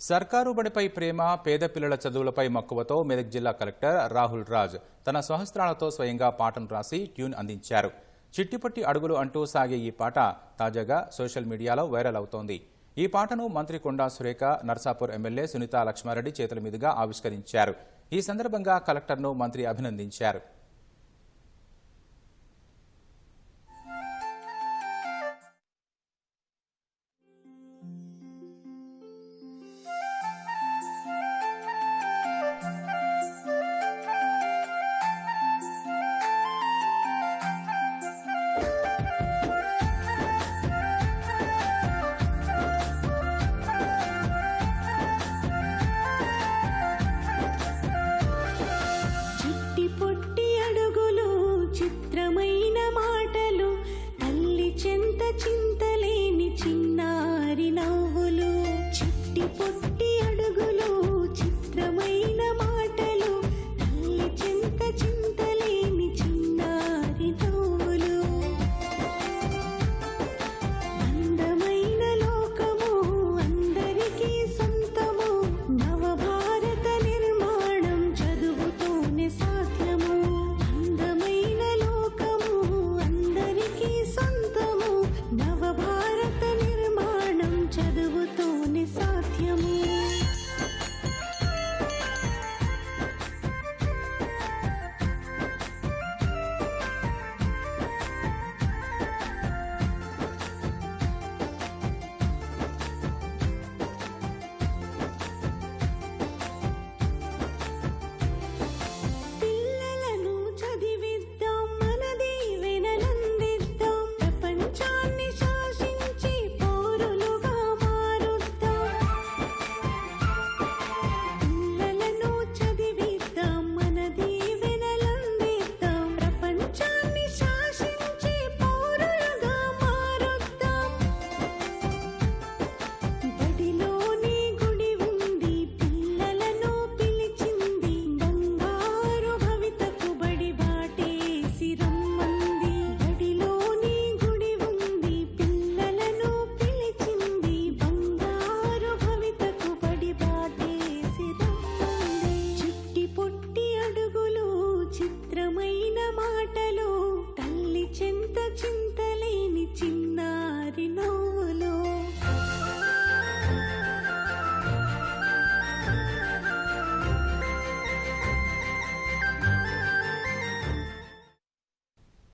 సర్కారు బడిపై ప్రేమ పేద పిల్లల చదువులపై మక్కువతో మెదక్ జిల్లా కలెక్టర్ రాహుల్ రాజ్ తన సహస్రాలతో స్వయంగా పాటను రాసి ట్యూన్ అందించారు. చిట్టిపట్టి అడుగులు అంటూ సాగే ఈ పాట తాజాగా సోషల్ మీడియాలో వైరల్ అవుతోంది. ఈ పాటను మంత్రి కొండా సురేఖ నర్సాపూర్ ఎమ్మెల్యే సునీత లక్ష్మారెడ్డి చేతుల మీదుగా ఆవిష్కరించారు. ఈ సందర్భంగా కలెక్టర్ను మంత్రి అభినందించారు. చింతలేని చిన్నారి నవ్వులు. చిట్టి పొట్టి